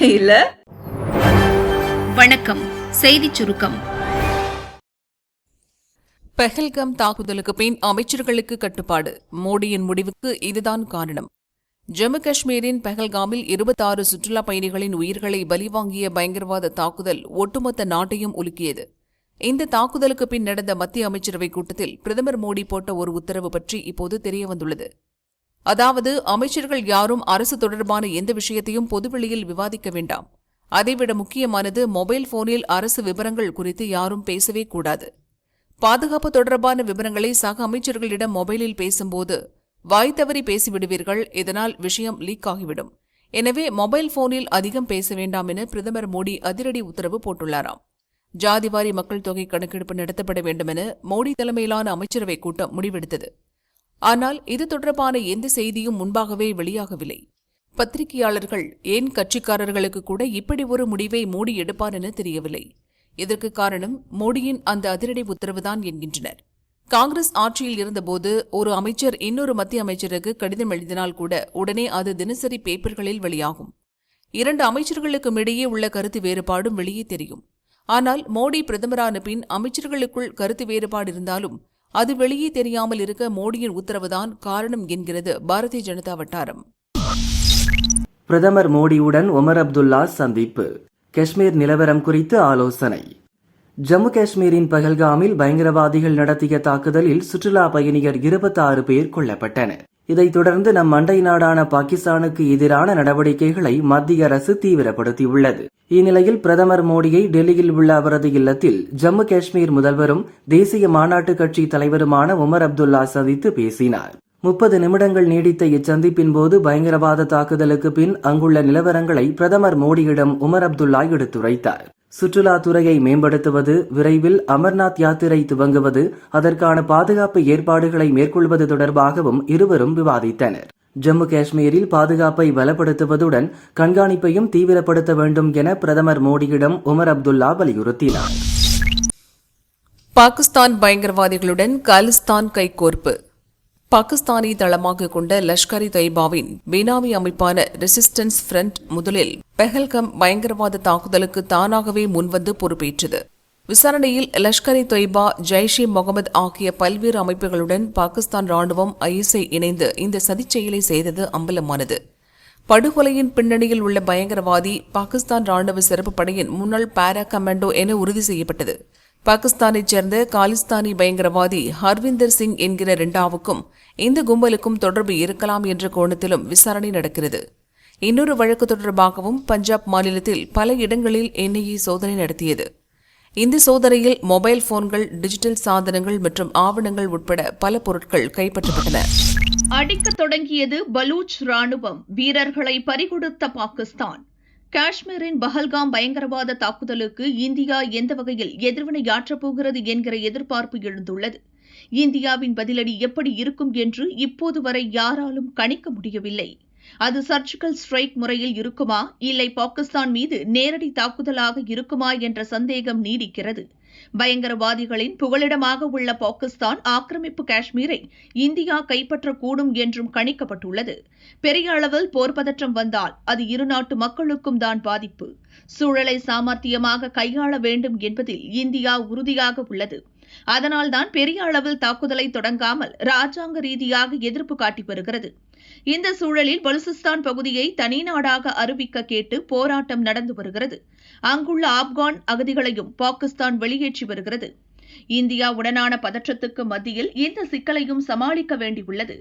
இல்ல. வணக்கம். செய்திச் சுருக்கம். பெஹல்கம் தாக்குதலுக்கு பின் அமைச்சர்களுக்கு கட்டுப்பாடு. மோடியின் முடிவுக்கு இதுதான் காரணம். ஜம்மு காஷ்மீரின் பெஹல்காமில் இருபத்தாறு சுற்றுலா பயணிகளின் உயிர்களை பலிவாங்கிய பயங்கரவாத தாக்குதல் ஒட்டுமொத்த நாட்டையும் உலுக்கியது. இந்த தாக்குதலுக்கு பின் நடந்த மத்திய அமைச்சரவைக் கூட்டத்தில் பிரதமர் மோடி போட்ட ஒரு உத்தரவு பற்றி இப்போது தெரியவந்துள்ளது. அதாவது அமைச்சர்கள் யாரும் அரசு தொடர்பான எந்த விஷயத்தையும் பொதுவெளியில் விவாதிக்க வேண்டாம். அதைவிட முக்கியமானது மொபைல் போனில் அரசு விவரங்கள் குறித்து யாரும் பேசவே கூடாது. பாதுகாப்பு தொடர்பான விவரங்களை சக அமைச்சர்களிடம் மொபைலில் பேசும்போது வாய் தவறி பேசிவிடுவீர்கள் இதனால் விஷயம் லீக் ஆகிவிடும். எனவே மொபைல் போனில் அதிகம் பேச வேண்டாம் என பிரதமர் மோடி அதிரடி உத்தரவு போட்டுள்ளாராம். ஜாதிவாரி மக்கள் தொகை கணக்கெடுப்பு நடத்தப்பட வேண்டும் என மோடி தலைமையிலான அமைச்சரவைக் கூட்டம் முடிவெடுத்தது. ஆனால் இது தொடர்பான எந்த செய்தியும் முன்பாகவே வெளியாகவில்லை. பத்திரிகையாளர்கள் ஏன் கட்சிக்காரர்களுக்கு கூட இப்படி ஒரு முடிவை மோடி எடுப்பார் என தெரியவில்லை. இதற்கு காரணம் மோடியின் அந்த அதிரடி உத்தரவுதான் என்கின்றனர். காங்கிரஸ் ஆட்சியில் இருந்தபோது ஒரு அமைச்சர் இன்னொரு மத்திய அமைச்சருக்கு கடிதம் எழுதினால் கூட உடனே அது தினசரி பேப்பர்களில் வெளியாகும். இரண்டு அமைச்சர்களுக்கும் இடையே உள்ள கருத்து வேறுபாடும் வெளியே தெரியும். ஆனால் மோடி பிரதமரான பின் அமைச்சர்களுக்குள் கருத்து வேறுபாடு இருந்தாலும் அது வெளியே தெரியாமல் இருக்க மோடியின் உத்தரவுதான் காரணம் என்கிறது பாரதிய ஜனதா வட்டாரம். பிரதமர் மோடியுடன் ஒமர் அப்துல்லா சந்திப்பு. காஷ்மீர் நிலவரம் குறித்து ஆலோசனை. ஜம்மு காஷ்மீரின் பகல்காமில் பயங்கரவாதிகள் நடத்திய தாக்குதலில் சுற்றுலா பயணியர் இருபத்தாறு பேர் கொல்லப்பட்டனர். இதைத் தொடர்ந்து நம் அண்டை நாடான பாகிஸ்தானுக்கு எதிரான நடவடிக்கைகளை மத்திய அரசு தீவிரப்படுத்தியுள்ளது. இந்நிலையில் பிரதமர் மோடியை டெல்லியில் உள்ள அவரது இல்லத்தில் ஜம்மு காஷ்மீர் முதல்வரும் தேசிய மாநாட்டு கட்சி தலைவருமான உமர் அப்துல்லா சந்தித்து பேசினார். முப்பது நிமிடங்கள் நீடித்த இச்சந்திப்பின் போது பயங்கரவாத தாக்குதலுக்கு பின் அங்குள்ள நிலவரங்களை பிரதமர் மோடியிடம் உமர் அப்துல்லா எடுத்துரைத்தார். சுற்றுலாத்துறையை மேம்படுத்துவது விரைவில் அமர்நாத் யாத்திரை துவங்குவது அதற்கான பாதுகாப்பு ஏற்பாடுகளை மேற்கொள்வது தொடர்பாகவும் இருவரும் விவாதித்தனர். ஜம்மு காஷ்மீரில் பாதுகாப்பை பலப்படுத்துவதுடன் கண்காணிப்பையும் தீவிரப்படுத்த வேண்டும் என பிரதமர் மோடியிடம் உமர் அப்துல்லா வலியுறுத்தினார். பாகிஸ்தான் பயங்கரவாதிகளுடன் காலிஸ்தான் கைகோர்ப்பு. பாகிஸ்தானை தளமாக கொண்ட லஷ்கர் இ தொய்பாவின் பினாமி அமைப்பான ரெசிஸ்டன்ஸ் ஃப்ரண்ட் முதலில் பெஹல்கம் பயங்கரவாத தாக்குதலுக்கு தானாகவே முன்வந்து பொறுப்பேற்றது. விசாரணையில் லஷ்கர் இ தொய்பா ஜெய்ஷ் இ முகமது ஆகிய பல்வேறு அமைப்புகளுடன் பாகிஸ்தான் ராணுவம் ஐஎஸ்ஐ இணைந்து இந்த சதிச்செயலை செய்தது அம்பலமானது. படுகொலையின் பின்னணியில் உள்ள பயங்கரவாதி பாகிஸ்தான் ராணுவ சிறப்பு படையின் முன்னாள் பாரா கமாண்டோ என உறுதி செய்யப்பட்டது. பாகிஸ்தானைச் சேர்ந்த காலிஸ்தானி பயங்கரவாதி ஹர்விந்தர் சிங் என்கிற ரெண்டாவுக்கும் இந்த கும்பலுக்கும் தொடர்பு இருக்கலாம் என்ற கோணத்திலும் விசாரணை நடக்கிறது. இன்னொரு வழக்கு தொடர்பாகவும் பஞ்சாப் மாநிலத்தில் பல இடங்களில் என்ஐஏ சோதனை நடத்தியது. இந்த சோதனையில் மொபைல் போன்கள் டிஜிட்டல் சாதனங்கள் மற்றும் ஆவணங்கள் உட்பட பல பொருட்கள் கைப்பற்றப்பட்டன. அடிக்கத் தொடங்கியது பலூச் ராணுவம் வீரர்களை பறிகொடுத்த பாகிஸ்தான். காஷ்மீரின் பஹல்காம் பயங்கரவாத தாக்குதலுக்கு இந்தியா எந்த வகையில் எதிர்வினையாற்றப் போகிறது என்கிற எதிர்பார்ப்பு எழுந்துள்ளது. இந்தியாவின் பதிலடி எப்படி இருக்கும் என்று இப்போது வரை யாராலும் கணிக்க முடியவில்லை. அது சர்ஜிக்கல் ஸ்ட்ரைக் முறையில் இருக்குமா? இல்லை பாகிஸ்தான் மீது நேரடி தாக்குதலாக இருக்குமா என்ற சந்தேகம் நீடிக்கிறது. பயங்கரவாதிகளின் புகலிடமாக உள்ள பாகிஸ்தான் ஆக்கிரமிப்பு காஷ்மீரை இந்தியா கைப்பற்றக்கூடும் என்றும் கணிக்கப்பட்டுள்ளது. பெரிய அளவில் போர் பதற்றம் வந்தால் அது இரு நாட்டு மக்களுக்கும் தான் பாதிப்பு. சூழலை சாமர்த்தியமாக கையாள வேண்டும் என்பதில் இந்தியா உறுதியாக உள்ளது. அதனால்தான் பெரிய அளவில் தாக்குதலை தொடங்காமல் ராஜாங்க ரீதியாக எதிர்ப்பு காட்டி வருகிறது. இந்த சூழலில் பலுசிஸ்தான் பகுதியை தனி நாடாக அறிவிக்க கேட்டு போராட்டம் நடந்து வருகிறது. அங்குள்ள ஆப்கான் அகதிகளையும் பாகிஸ்தான் வெளியேற்றி வருகிறது. இந்தியாவுடனான பதற்றத்துக்கு மத்தியில் இந்த சிக்கலையும் சமாளிக்க வேண்டியுள்ளது.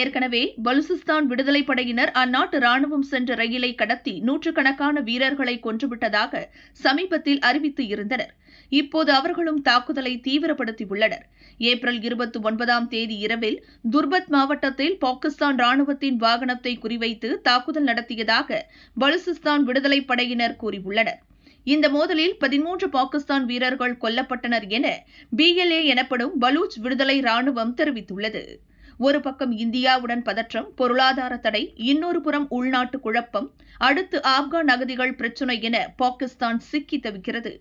ஏற்கனவே பலுசிஸ்தான் விடுதலை படையினர் அந்நாட்டு ராணுவம் சென்ற ரயிலை கடத்தி நூற்றுக்கணக்கான வீரர்களை கொன்றுவிட்டதாக சமீபத்தில் அறிவித்து இருந்தனர். இப்போது அவர்களும் தாக்குதலை தீவிரப்படுத்தியுள்ளனர். ஏப்ரல் இருபத்தி ஒன்பதாம் தேதி இரவில் துர்பத் மாவட்டத்தில் பாகிஸ்தான் ராணுவத்தின் வாகனத்தை குறிவைத்து தாக்குதல் நடத்தியதாக பலுசிஸ்தான் விடுதலை படையினர் கூறியுள்ளனர். இந்த மோதலில் பதிமூன்று பாகிஸ்தான் வீரர்கள் கொல்லப்பட்டனர் என பிஎல்ஏ எனப்படும் பலூச் விடுதலை ராணுவம் தெரிவித்துள்ளது. ஒரு பக்கம் இந்தியாவுடன் பதற்றம் பொருளாதார தடை இன்னொரு புறம் உள்நாட்டு குழப்பம் அடுத்து ஆப்கான் அகதிகள் பிரச்சினை என பாகிஸ்தான் சிக்கி தவிக்கிறது.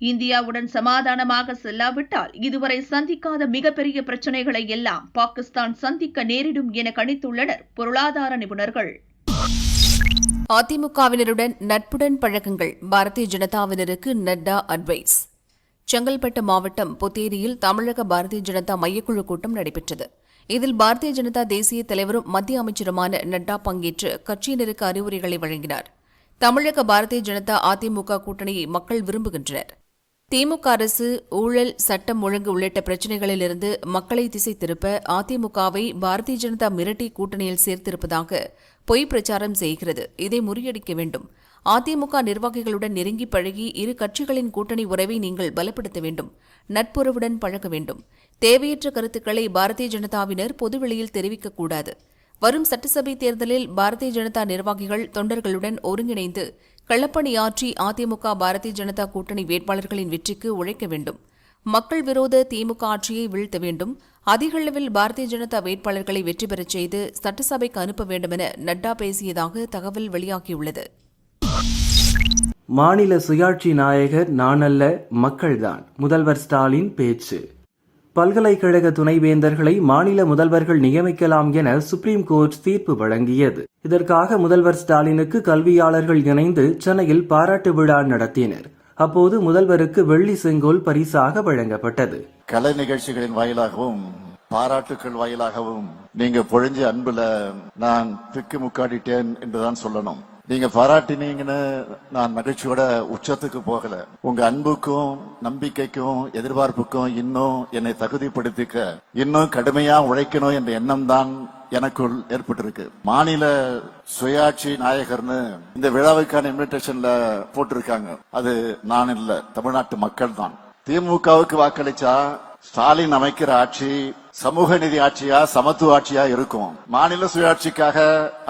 இந்தியாவுடன் சமாதானமாக செல்லாவிட்டால் இதுவரை சந்திக்காத மிகப்பெரிய பிரச்சினைகளை எல்லாம் பாகிஸ்தான் சந்திக்க நேரிடும் என கணித்துள்ளனர் பொருளாதார நிபுணர்கள். அதிமுகவினருடன் நட்புடன் பழக்கங்கள் பாரதிய ஜனதாவினருக்கு நட்டா அட்வைஸ் செங்கல்பட்டு மாவட்டம் பொத்தேரியில் தமிழக பாரதிய ஜனதா மையக்குழு கூட்டம் நடைபெற்றது. இதில் பாரதிய ஜனதா தேசிய தலைவரும் மத்திய அமைச்சருமான நட்டா பங்கேற்று கட்சியினருக்கு அறிவுரைகளை வழங்கினார். தமிழக பாரதிய ஜனதா அதிமுக கூட்டணியை மக்கள் விரும்புகின்றனர். திமுக அரசு ஊழல் சட்டம் ஒழுங்கு உள்ளிட்ட பிரச்சினைகளிலிருந்து மக்களை திசை திருப்ப அதிமுகவை பாரதிய ஜனதா மிரட்டி கூட்டணியில் சேர்த்திருப்பதாக பொய் பிரச்சாரம் செய்கிறது. இதை முறியடிக்க வேண்டும். அதிமுக நிர்வாகிகளுடன் நெருங்கி பழகி இரு கட்சிகளின் கூட்டணி உறவை நீங்கள் பலப்படுத்த வேண்டும். நட்புறவுடன் பழக வேண்டும். தேவையற்ற கருத்துக்களை பாரதிய ஜனதாவினர் பொதுவெளியில் தெரிவிக்கக்கூடாது வரும் சட்டசபை தேர்தலில் பாரதிய ஜனதா நிர்வாகிகள் தொண்டர்களுடன் ஒருங்கிணைந்து களப்பணியாற்றி அதிமுக பாரதிய ஜனதா கூட்டணி வேட்பாளர்களின் வெற்றிக்கு உழைக்க வேண்டும். மக்கள் விரோத திமுக ஆட்சியை வீழ்த்த வேண்டும் அதிக அளவில் பாரதிய ஜனதா வேட்பாளர்களை வெற்றி பெறச் செய்து சட்டசபைக்கு அனுப்ப வேண்டுமென நட்டா பேசியதாக தகவல் வெளியாகியுள்ளது. மாநில சுயாட்சி நாயகர் நானல்ல மக்கள்தான். முதல்வர் ஸ்டாலின் பேச்சு. பல்கலைக்கழக துணைவேந்தர்களை மாநில முதல்வர்கள் நியமிக்கலாம் என சுப்ரீம் கோர்ட் தீர்ப்பு வழங்கியது. இதற்காக முதல்வர் ஸ்டாலினுக்கு கல்வியாளர்கள் இணைந்து சென்னையில் பாராட்டு விழா நடத்தினர். அப்போது முதல்வருக்கு வெள்ளி செங்கோல் பரிசாக வழங்கப்பட்டது. கலை நிகழ்ச்சிகளின் வாயிலாகவும் பாராட்டுக்கள் வாயிலாகவும் நீங்க பொழிஞ்ச அன்புல நான் திக்கு முக்காடிட்டேன் என்றுதான் சொல்லணும். நீங்க பாராட்டினீங்கன்னு நான் மகிழ்ச்சியோட உச்சத்துக்கு போகல. உங்க அன்புக்கும் நம்பிக்கைக்கும் எதிர்பார்ப்புக்கும் இன்னும் என்னை தகுதிப்படுத்திக்க இன்னும் கடுமையா உழைக்கணும் என்ற எண்ணம் தான் எனக்குள் ஏற்பட்டிருக்கு. மாநில சுயாட்சி நாயகர்னு இந்த விழாவுக்கான இன்விடேஷன்ல போட்டிருக்காங்க. அது நான் இல்ல தமிழ்நாட்டு மக்கள் தான். திமுகவுக்கு வாக்களிச்சா ஸ்டாலின் அமைக்கிற ஆட்சி சமூக நிதி ஆட்சியா சமத்துவ ஆட்சியா இருக்கும். மாநில சுயாட்சிக்காக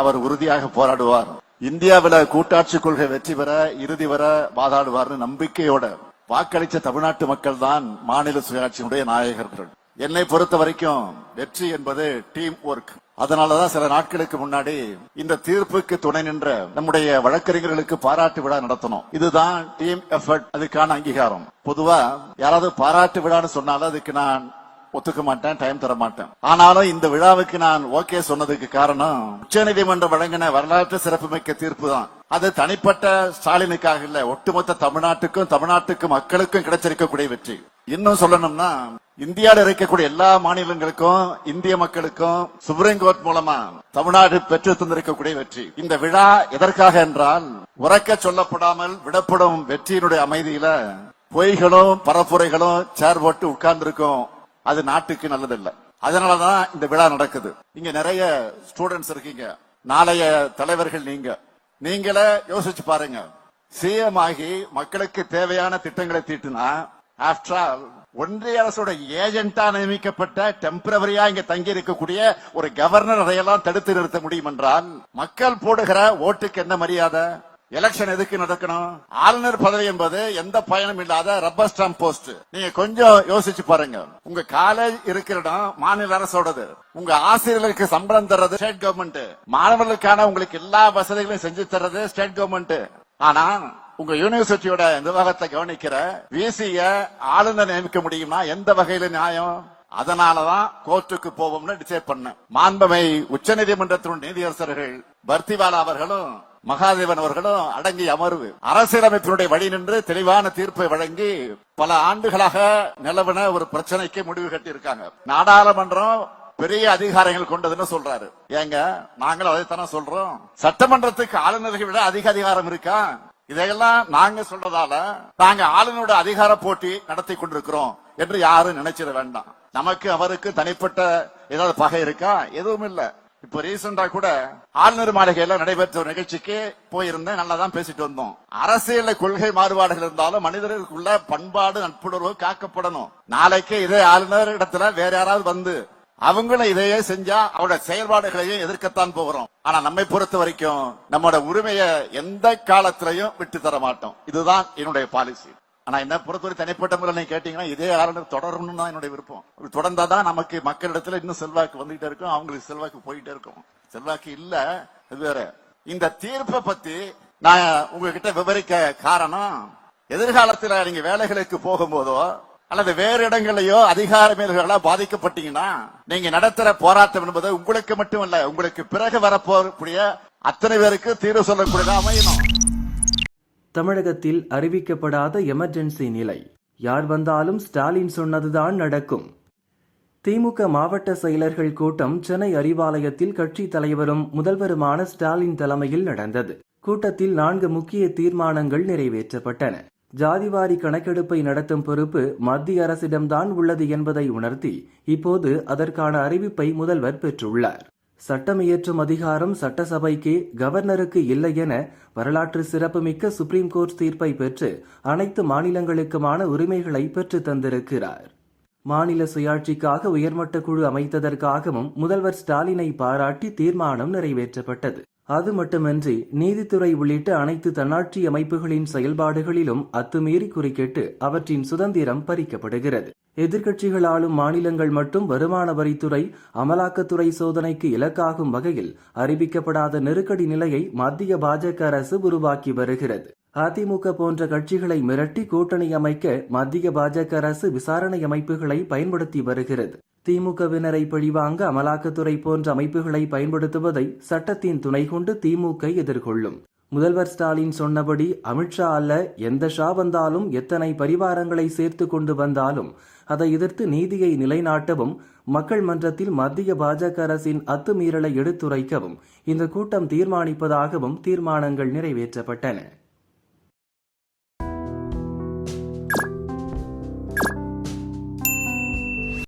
அவர் உறுதியாக போராடுவார். இந்தியாவில கூட்டாட்சி கொள்கை வெற்றி பெற இறுதி வர வாதாடுவார்னு நம்பிக்கையோட வாக்களிச்ச தமிழ்நாட்டு மக்கள் தான் மாநில சுயாட்சியினுடைய நாயகர்கள். என்னை பொறுத்த வரைக்கும் வெற்றி என்பது டீம் ஒர்க் அதனாலதான் சில நாட்களுக்கு முன்னாடி இந்த தீர்ப்புக்கு துணை நின்ற நம்முடைய வழக்கறிஞர்களுக்கு பாராட்டு விழா நடத்தணும். இதுதான் டீம் எஃபர்ட் அதுக்கான அங்கீகாரம். பொதுவா யாராவது பாராட்டு விழான்னு சொன்னாலும் அதுக்கு நான் ஒத்துக்க மாட்டேன் டைம் தர மாட்டேன். ஆனாலும் இந்த விழாவுக்கு நான் ஓகே சொன்னதுக்கு காரணம் உச்சநீதிமன்றம் வழங்கின வரலாற்று சிறப்புமிக்க தீர்ப்பு தான். அது தனிப்பட்ட ஸ்டாலினுக்காக இல்ல ஒட்டுமொத்த தமிழ்நாட்டுக்கும் தமிழ்நாட்டுக்கு மக்களுக்கும் கிடைச்சிருக்கக்கூடிய வெற்றி. இன்னும் சொல்லணும்னா இந்தியாவில் இருக்கக்கூடிய எல்லா மாநிலங்களுக்கும் இந்திய மக்களுக்கும் சுப்ரீம் கோர்ட் மூலமா தமிழ்நாடு பெற்று தந்திருக்கக்கூடிய வெற்றி. இந்த விழா எதற்காக என்றால் உறக்க சொல்லப்படாமல் விடப்படும் வெற்றியினுடைய அமைதியில பொய்களும் பரப்புரைகளும் சேர் போட்டு உட்கார்ந்திருக்கும். அது நாட்டுக்கு நல்லதில்லை. அதனாலதான் இந்த விழா நடக்குது. இங்க நிறைய ஸ்டூடெண்ட்ஸ் இருக்கீங்க. நாளைய தலைவர்கள் நீங்க. நீங்களே யோசிச்சு பாருங்க. சிஎம் ஆகி மக்களுக்கு தேவையான திட்டங்களை தீட்டுனா ஆஃப்டர் ஆல் ஒன்றிய அரசோட ஏஜென்டா நியமிக்கப்பட்ட டெம்பரவரியா இங்க தங்கி இருக்கக்கூடிய ஒரு கவர்னர் அதையெல்லாம் தடுத்து நிறுத்த முடியும் என்றால் மக்கள் போடுகிற ஓட்டுக்கு என்ன மரியாதை? எலெக்ஷன் எதுக்கு நடக்கணும்? ஆளுநர் பதவி என்பது எந்த பயனும் இல்லாத ரப்பர் ஸ்டாம்ப் போஸ்ட் நீங்க கொஞ்சம் யோசிச்சு பாருங்க. உங்க காலேஜ் இருக்கிற இடம் மாநில அரசோடது. உங்க ஆசிரியர்களுக்கு சம்பளம் தர்றது ஸ்டேட் கவர்மெண்ட் மாணவர்களுக்கான உங்களுக்கு எல்லா வசதிகளையும் செஞ்சு தர்றது ஸ்டேட் கவர்மெண்ட் ஆனா உங்க யூனிவர்சிட்டியோட நிர்வாகத்தை கவனிக்கிற விசிய ஆளுநர் நியமிக்க முடியுமா எந்த வகையில நியாயம்? அதனாலதான் கோர்ட்டுக்கு போவோம்னு டிசைட் பண்ண மாண்பமை உச்சநீதிமன்றத்தின் நீதியரசர்கள் பர்த்திவாலா அவர்களும் மகாதேவன் அவர்களும் அடங்கிய அமர்வு. அரசியலமைப்பினுடைய வழி நின்று தெளிவான தீர்ப்பை வழங்கி பல ஆண்டுகளாக நிலவின ஒரு பிரச்சனைக்கு முடிவு கட்டியிருக்காங்க. நாடாளுமன்றம் பெரிய அதிகாரங்கள் கொண்டதுன்னு சொல்றாரு. ஏங்க நாங்களும் அதைத்தானே சொல்றோம். சட்டமன்றத்துக்கு ஆளுநர்களை விட அதிக அதிகாரம் இருக்கா? இதையெல்லாம் நாங்க சொல்றதால நாங்க ஆளுநரோட அதிகார போட்டி நடத்தி கொண்டிருக்கிறோம் என்று யாரும் நினைச்சிட வேண்டாம். நமக்கு அவருக்கு தனிப்பட்ட ஏதாவது பகை இருக்கா? எதுவும் இல்லை. இப்ப ரீசெண்டா கூட ஆளுநர் மாளிகையில நடைபெற்ற ஒரு நிகழ்ச்சிக்கு போயிருந்தேன். நல்லா தான் பேசிட்டு வந்தோம். அரசியல கொள்கை மாறுபாடுகள் இருந்தாலும் மனிதர்களுக்குள்ள பண்பாடு நட்புணர்வு காக்கப்படணும். நாளைக்கு இதே ஆளுநர் இடத்துல வேற யாராவது வந்து அவங்களும் இதையே செஞ்சா அவரோட செயல்பாடுகளையும் எதிர்க்கத்தான் போகிறோம் ஆனா நம்மை பொறுத்த வரைக்கும் நம்மளோட உரிமையை எந்த காலத்திலையும் விட்டு தர மாட்டோம். இதுதான் என்னுடைய பாலிசி ஆனா என்ன பொறுத்தவரை தனிப்பட்ட முறையில் நீங்க கேட்டீங்கன்னா இதே ஆளுநர் தொடரணும்னு தான் என்னுடைய விருப்பம். தொடர்ந்தாதான் நமக்கு மக்களிடத்துல இன்னும் செல்வாக்கு வந்துகிட்டே இருக்கும் அவங்களுக்கு செல்வாக்கு போயிட்டே இருக்கும். செல்வாக்கு இல்ல அது வேற. இந்த தீர்ப்பை பத்தி நான் உங்ககிட்ட விவரிக்க காரணம் எதிர்காலத்துல நீங்க வேலைகளுக்கு போகும்போதோ அல்லது வேறு இடங்களையோ அதிகாரமேல்களா பாதிக்கப்பட்டீங்கன்னா நீங்க நடத்துற போராட்டம் என்பது உங்களுக்கு மட்டுமல்ல உங்களுக்கு பிறகு வரப்போகக்கூடிய அத்தனை பேருக்கு தீர்வு சொல்லக்கூடியதான் அமையணும். தமிழகத்தில் அறிவிக்கப்படாத எமர்ஜென்சி நிலை. யார் வந்தாலும் ஸ்டாலின் சொன்னதுதான் நடக்கும். திமுக மாவட்ட செயலர்கள் கூட்டம் சென்னை அறிவாலயத்தில் கட்சி தலைவரும் முதல்வருமான ஸ்டாலின் தலைமையில் நடந்தது. கூட்டத்தில் நான்கு முக்கிய தீர்மானங்கள் நிறைவேற்றப்பட்டன. ஜாதிவாரி கணக்கெடுப்பை நடத்தும் பொறுப்பு மத்திய அரசிடம்தான் உள்ளது என்பதை உணர்த்தி இப்போது அதற்கான அறிவிப்பை முதல்வர் பெற்றுள்ளார். சட்டமியற்றும் அதிகாரம் சட்டசபைக்கு கவர்னருக்கு இல்லை என வரலாற்று சிறப்புமிக்க சுப்ரீம் கோர்ட் தீர்ப்பை பெற்று அனைத்து மாநிலங்களுக்குமான உரிமைகளை பெற்று தந்திருக்கிறார். மாநில சுயாட்சிக்காக உயர்மட்ட குழு அமைத்ததற்காகவும் முதல்வர் ஸ்டாலினை பாராட்டி தீர்மானம் நிறைவேற்றப்பட்டது. அது மட்டுமின்றி நீதித்துறை உள்ளிட்ட அனைத்து தன்னாட்சி அமைப்புகளின் செயல்பாடுகளிலும் அத்துமீறி குறுக்கிட்டு அவற்றின் சுதந்திரம் பறிக்கப்படுகிறது. எதிர்க்கட்சிகள் ஆளும் மாநிலங்கள் மட்டும் வருமான வரித்துறை அமலாக்கத்துறை சோதனைக்கு இலக்காகும் வகையில் அறிவிக்கப்படாத நெருக்கடி நிலையை மத்திய பாஜக அரசு உருவாக்கி வருகிறது. அதிமுக போன்ற கட்சிகளை மிரட்டி கூட்டணி அமைக்க மத்திய பாஜக அரசு விசாரணை அமைப்புகளை பயன்படுத்தி வருகிறது. திமுகவினரை பழிவாங்க அமலாக்கத்துறை போன்ற அமைப்புகளை பயன்படுத்துவதை சட்டத்தின் துணை கொண்டு திமுக எதிர்கொள்ளும். முதல்வர் ஸ்டாலின் சொன்னபடி அமித்ஷா அல்ல எந்த ஷா வந்தாலும் எத்தனை பரிவாரங்களை சேர்த்து கொண்டு வந்தாலும் அதை எதிர்த்து நீதியை நிலைநாட்டவும் மக்கள் மன்றத்தில் மத்திய பாஜக அரசின் அத்துமீறலை எடுத்துரைக்கவும் இந்த கூட்டம் தீர்மானிப்பதாகவும் தீர்மானங்கள் நிறைவேற்றப்பட்டன.